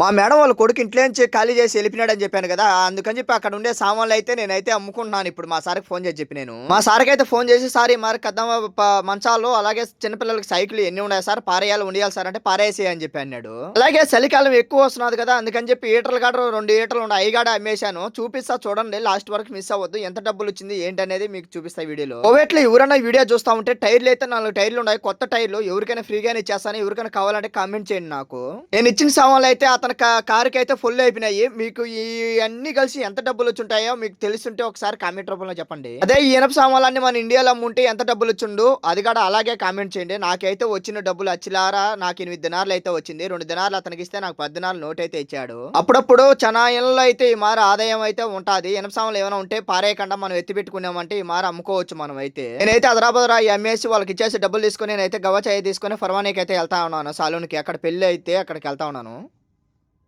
మా మేడం వాళ్ళ కొడుకు ఇంట్లోంచి ఖాళీ చేసి వెళ్ళిపోయినాడని చెప్పాను కదా అందుకని చెప్పి అక్కడ ఉండే సామాన్లు అయితే నేనైతే అమ్ముకుంటున్నాను ఇప్పుడు మా సార్కి ఫోన్ చేసి చెప్పి నేను. మా సార్కి అయితే ఫోన్ చేసి సార్ ఈ మరి కదమ్మ మంచాలు అలాగే చిన్నపిల్లలకి సైకిల్ ఎన్ని ఉన్నాయి సార్? పారేయాలి ఉండియాలి సార్ అంటే పారేసి అని చెప్పి అన్నాడు. అలాగే చలికాలం ఎక్కువ వస్తున్నది కదా అందుకని చెప్పి ఈటర్లు కాడ రెండు ఈటర్లు ఉన్నాయి అవి కాడ అమ్మేశాను. చూపిస్తా చూడండి లాస్ట్ వరకు మిస్ అవ్వద్దు. ఎంత డబ్బులు వచ్చింది ఏంటి అనేది మీకు చూపిస్తా వీడియోలో. కోవేట్లో ఎవరైనా వీడియో చూస్తా ఉంటే టైర్లు అయితే నాలుగు టైర్లు ఉన్నాయి కొత్త టైర్లు. ఎవరికైనా ఫ్రీగానే ఇచ్చేస్తాను. ఎవరికైనా కావాలంటే కామెంట్ చేయండి నాకు. నేను ఇచ్చిన సామాన్లు అయితే అతను కా- కారుకి అయితే ఫుల్ అయిపోయినాయి. మీకు ఈ అన్ని కలిసి ఎంత డబ్బులు వచ్చి ఉంటాయో మీకు తెలుసుంటే ఒకసారి కామెంట్ రూపంలో చెప్పండి. అదే ఈ ఇనప సామాన్లన్నీ మన ఇండియాలో అమ్ముంటే ఎంత డబ్బులు వచ్చిండు? అది కూడా అలాగే కామెంట్ చేయండి. నాకైతే వచ్చిన డబ్బులు అచ్చిలారా? నాకు ఎనిమిది దినాలు అయితే వచ్చింది. రెండు దినాలు అతనికి ఇస్తే నాకు పది దినాలు నోట్ అయితే ఇచ్చాడు. అప్పుడప్పుడు చనాయిల్లో అయితే ఈ మార ఆదాయం అయితే ఉంటుంది. ఇనప సామాన్లు ఏమైనా ఉంటే పారేయకుండా మనం ఎత్తి పెట్టుకున్నామంటే ఈ మార అమ్ముకోవచ్చు మనం అయితే. నేనైతే అదరాబదరా ఎంఎస్సి వాళ్ళకి ఇచ్చేసి డబ్బులు తీసుకొని నేనైతే గవచాయి తీసుకొని ఫర్వానీకి అయితే వెళ్తా ఉన్నాను. సాలూన్కి అక్కడ పెళ్ళి అయితే అక్కడికి వెళ్తా ఉన్నాను.